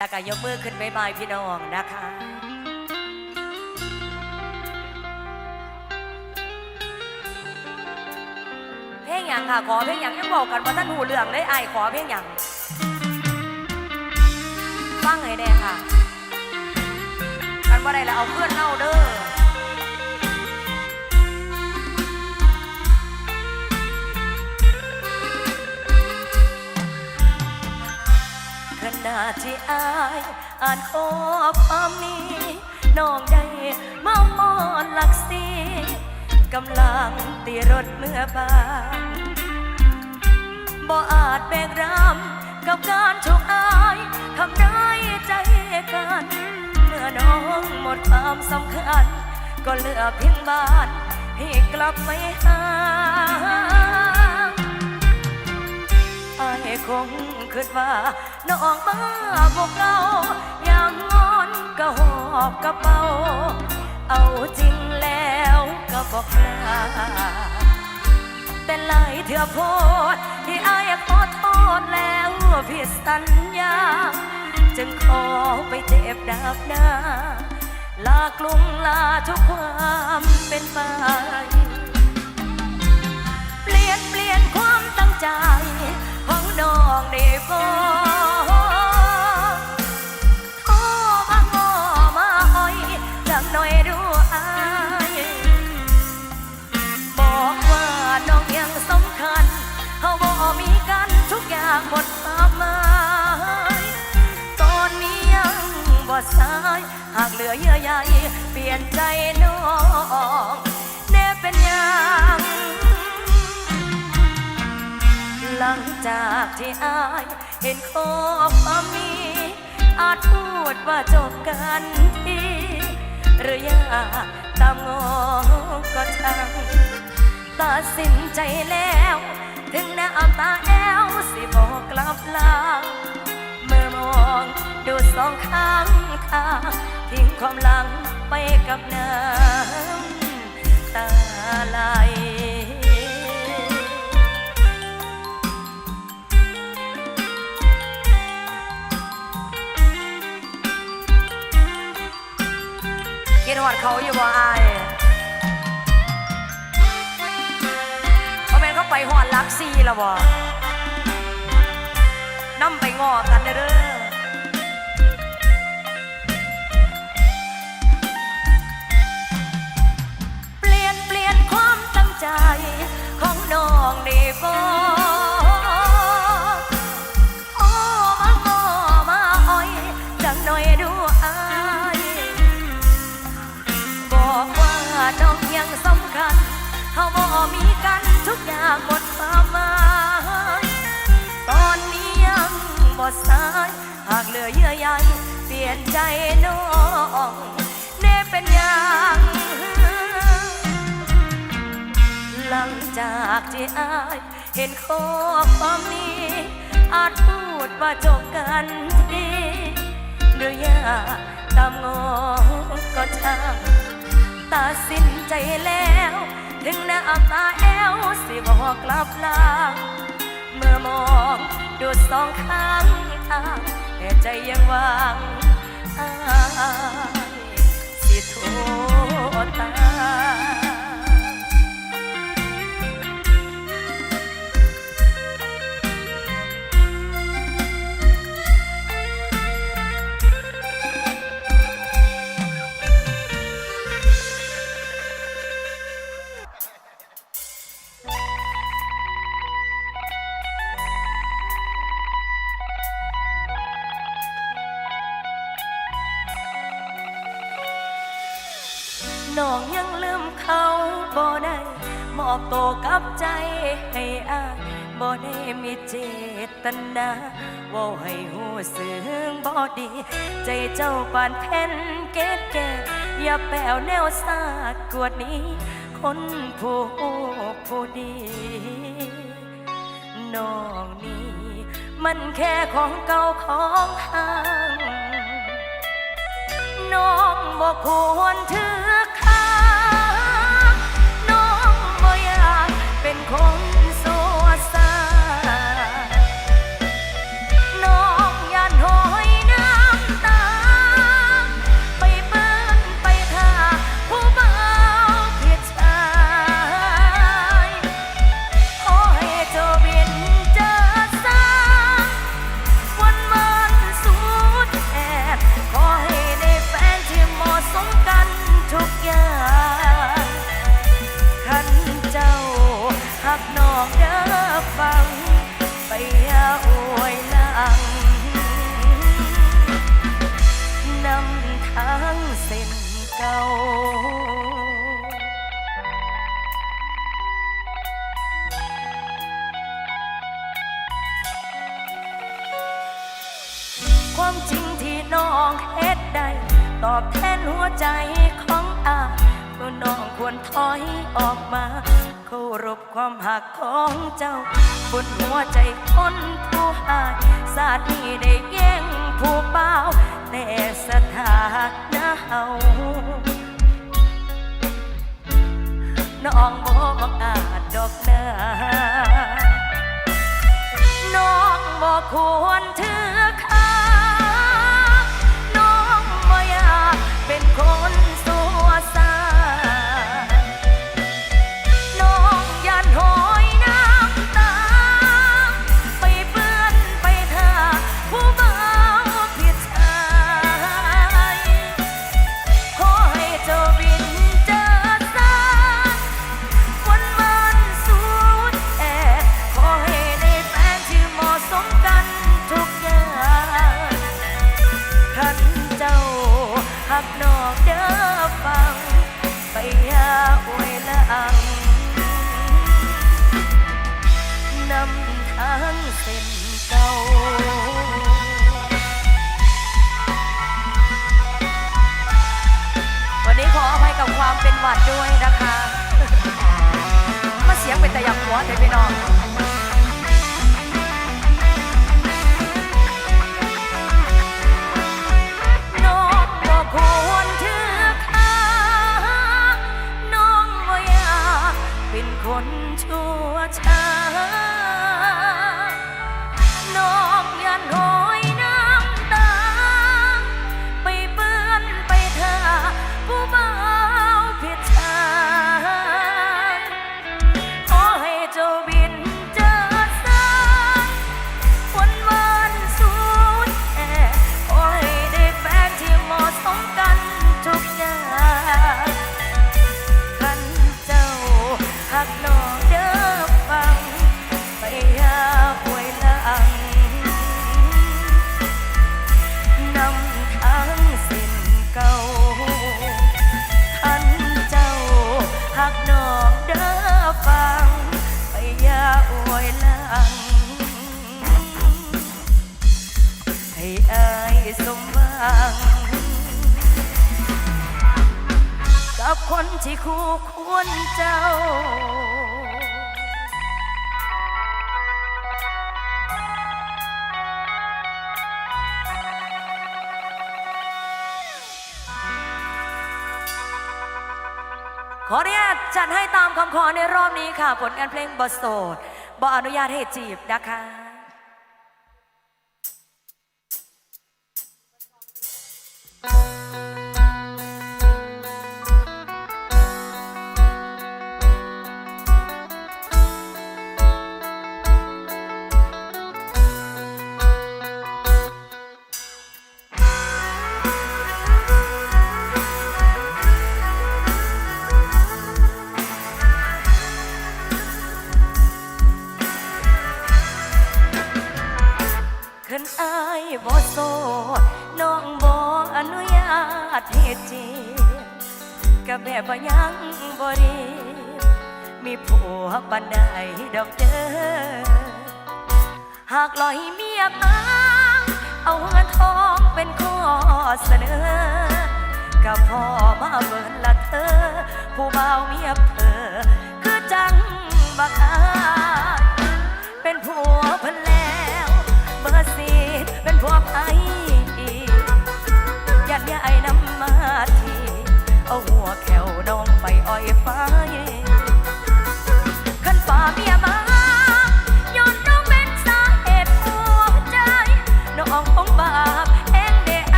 แล้วก็ยกมือขึ้นไปบายพี่น้องนะคะ เพลงอย่างค่ะ ขอเพลงอย่างยังบอกกันว่าท่านหูเรื่องได้ไอายขอเพลงอย่างฟังให้แน่ค่ะกันว่าได้แล้วเอาเพื่อนเล่าเด้อ ขณะที่อายอ่านข้อความนี้น้องได้มาหอนหลักสีกำลังตีรถเมื่อบานบ่อาจแบกรำกับการถูกอายทำร้ายใจกัน เมื่อน้องหมดความสำคัญ ก็เหลือเพียงบ้าน ให้กลับไปหา ไอ้คงคิดว่าน้องมาบอกเรายางงอนก็หอบกระเป๋า เอาจริงแล้วก็บอกลาแต่หลายเถื่อโพดที่ไอ้ขอโทษแล้วผิดสัญญา จึงขอไปเจ็บดับหน้าลากลุงลาทุกความเป็นไป เปลี่ยนเปลี่ยนความตั้งใจ น้องได้บ่โอ้มาง้อมาอ้อยจังหน่อยดูอายบอกว่าน้องยังสำคัญเขาบ่มีกันทุกอย่างหมดความหมายตอนนี้ยังบ่สายหากเหลือเยื่อใยเปลี่ยนใจน้องแน่เป็นยัง หลังจากที่อายเห็นข้อความนี้ อาจพูดว่าจบกันทีหรืออยากตามงอก็ช่างตัดสินใจแล้ว ถึงน้ำตาแอวสิบอกกลับลางเมื่อมองดูสองข้างทางทิ้งความหลังไปกับน้ำตาไหล อดเขาอยู่บ่อายเพราะแม่นเขาไปหอดลักซี่แล้วบ่นำไปงอกันเด้อเด้อเปลี่ยนเปลี่ยนความตั้งใจของน้องได้บ่ เขาบ่มีกันทุกอย่างหมดความหมายตอนนี้ยังบ่สายหากเหลือเยื่อใยเปลี่ยนใจน้องเน่เป็นอย่างหลังจากที่อายเห็นข้อความนี้ อาจพูดว่าจบกันทีหรืออยาตามงอก็ช่างตัดสินใจแล้ว ถึงน้ำตาแอวสิบอกกลับลาง เมื่อมองดูสองข้างทางแต่ใจยังวางอายสิโทษตา ให้อาบ่ได้มีเจตนาว่าให้หูสึงบ่ดี ใจเจ้าปานเพ่นเกตแก่อย่าแปวแนวสาดกวดนี้ คนผู้ผู้ดีน้องนี่มันแค่ของเก่าของทาง น้องบ่ควรถือ ความจริงที่น้องเฮ็ดได้ตอบแทนหัวใจของอาก็น้องควรถอยออกมา เคารพความหักของเจ้าบนหัวใจคนผู้หายศาสร์นี้ได้แย่งผู้เบาแต่สถานะเฮาน้องบอกอาดอกเนาน้องบอกควรเธอ car. างกับคนที่คู่ควรเจ้า ขออนุญาตจัดให้ตามคำขอในรอบนี้ค่ะ ผลงานเพลงบอโสดบออนุญาตให้จีบนะคะ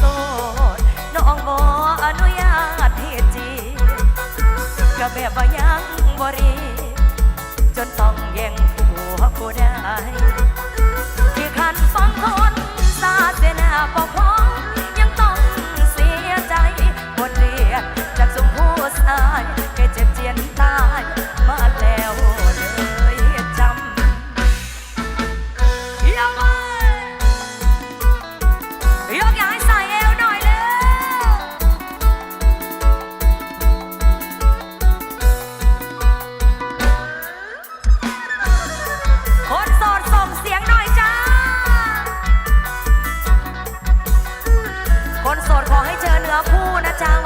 สดน้องบ่อนุญาตเพศจีก็แบบว่า โสดขอให้เจอเนื้อคู่นะจ๊ะ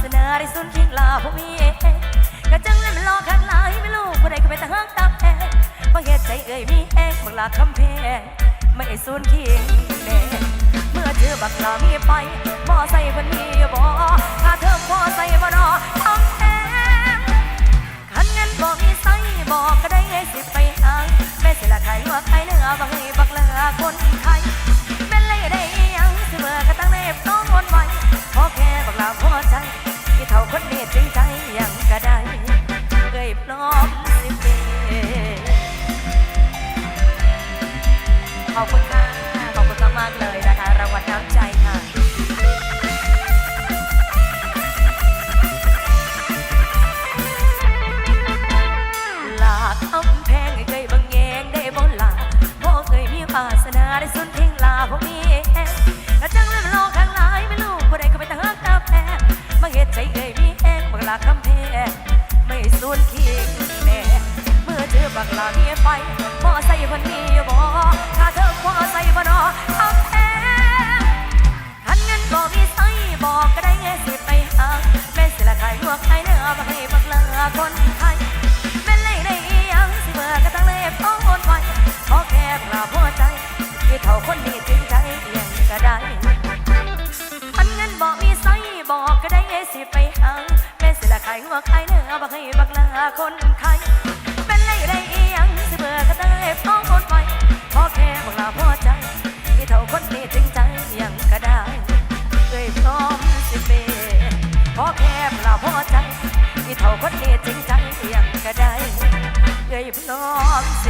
เสนอได้สุนทิ้งลาผู้มีกระจังเลยมันรอขันลายไม่รู้ผู้ใดก็ไปตะเฮงตับแพงเพราะเหตุใจเอ่ยมีแห้งบักลาคำเพงไม่สุนทิ้งแดงเมื่อเธอบักลามีไปบ่อใส่คนมีบอถ้าเธอพ่อใส่บ่รอทำแพงขันเงินบ่มีใส่บอก็ได้สิไปหางแม่เสียละใครว่าใครเนื้อบังให้บักเลือคนไทยแม่เลยได้ยังเสมอก็ตั้งในต้องวนไหว้พอแค่บักลาพอใจ ที่เท่าคนเดียดใจใจยังกระได คนไข้เป็นไรไรยังสิเบื่อก็ได้พ้องคนไว้พอแค่บอกลาพอใจที่เท่าคนนี้ถึงใจยังก็ได้เคยพร้อมสิเปพอแค่บอกลาพอใจที่เท่าคนนี้ถึงใจยังก็ได้เคยพร้อมสิ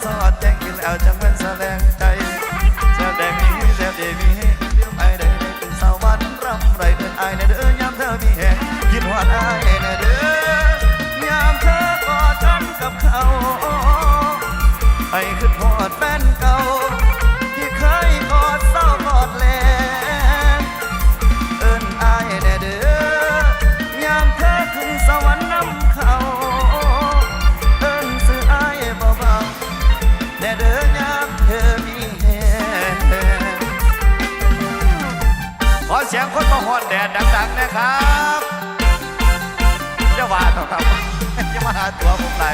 so I'll take you out of Pennsylvania. พ่นแดดดังๆนะครับจะว่าต่อครับจะมาหาตัวผมไหน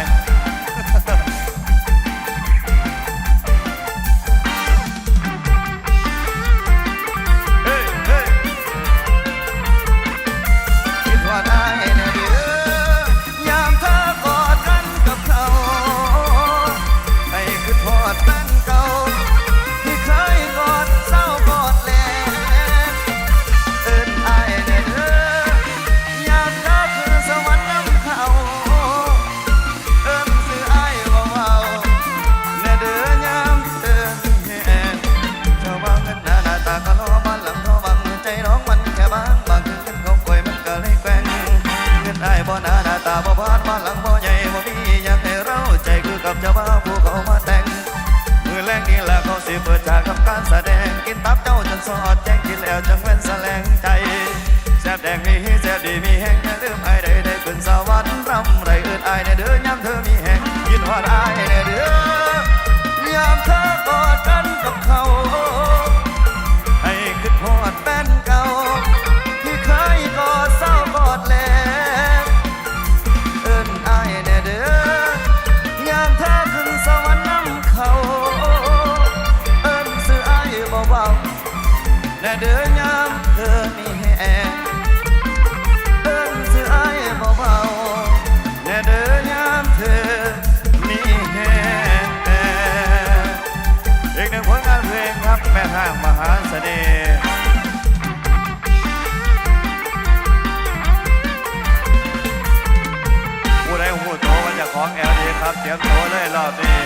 ับเสียงโหเลยรอบนี้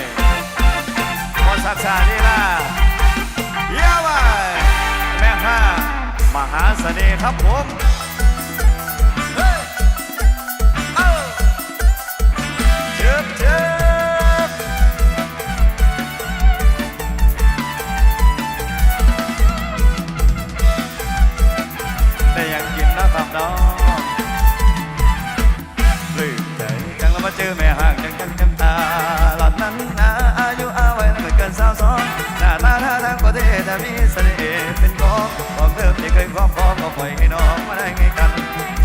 คนสักษานี่ล่ะเยาวแม่ข้ามหาเสน่ห์ครับผม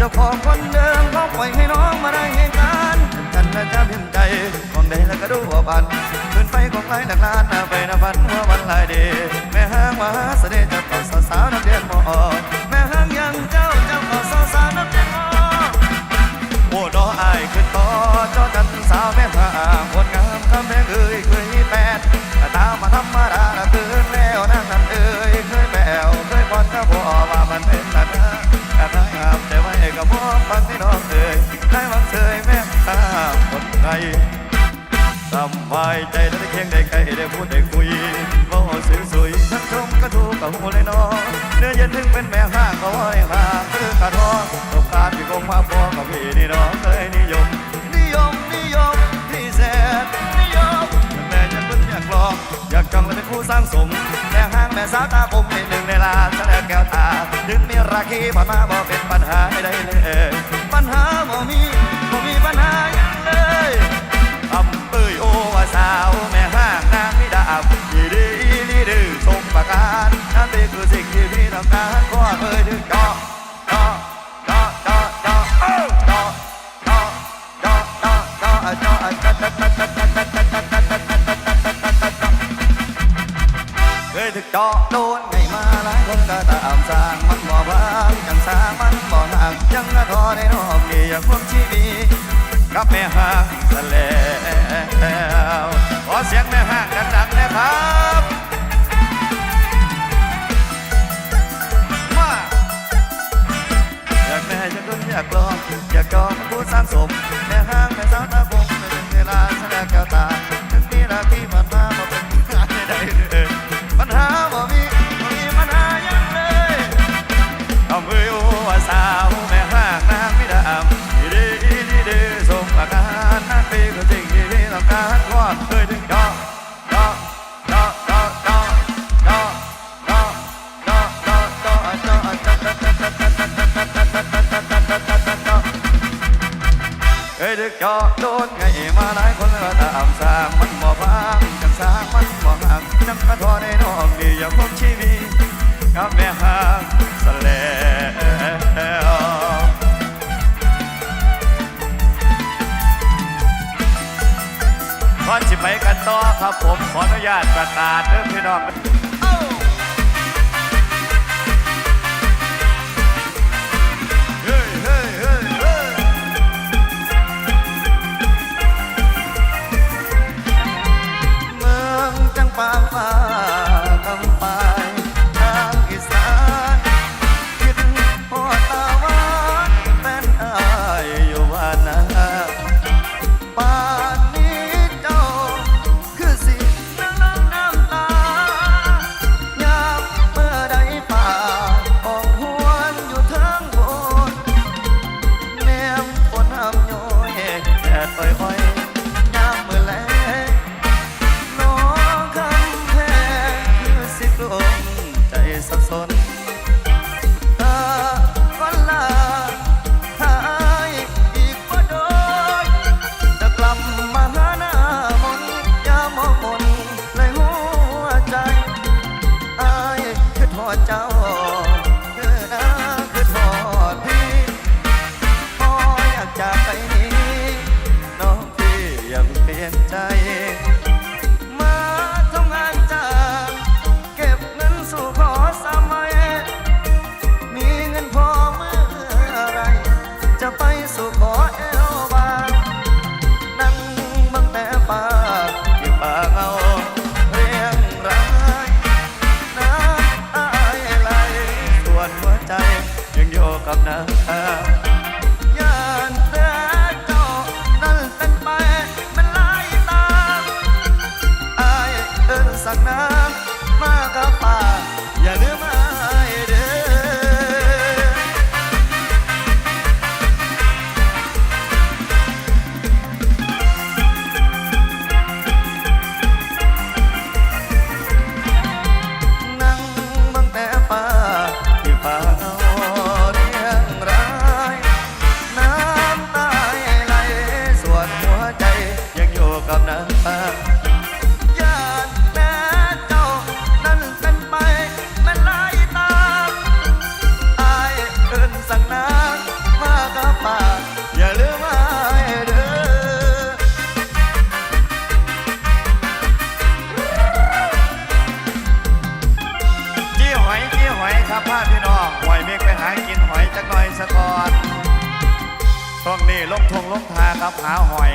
จ้าขอคนเดิมเขาปล่อยให้น้องมาได้เหตุการณ์กันและจะเพียงใจของใดแล้วก็ดูว่าบันพื้นไฟของไรหลักล้านไปนัะพันหัววันลายเดแม่ห้างมาเสด็จจะต้องสาวๆนักเรียนมอ รสบายใจได้เคียงได้ใค่ได้พูดได้คุยเมาสวยสวยทั้งชมก็ดูกับหูเลยนอเนื้อเย็นถึงเป็นแม่ห้าก็ว่าหาคือกระทอตบตาพี่คงมาพอกับพี่นี่น้องเคยนิยม นิยมนิยมพี่แสนนิยมแม่จะเพึ่งอยากลองอยากจังเลยเป็นผู้สร้างสมแม่ห้างแม่สาวตาผมเป็นหนึ่งในลานแสดงแก้วตาถึงมีราคีผ่านมาบอกเป็นปัญหาไม่ได้เลยปัญหาบอกมี วงนี่ลงทงลงทาครับหาหอย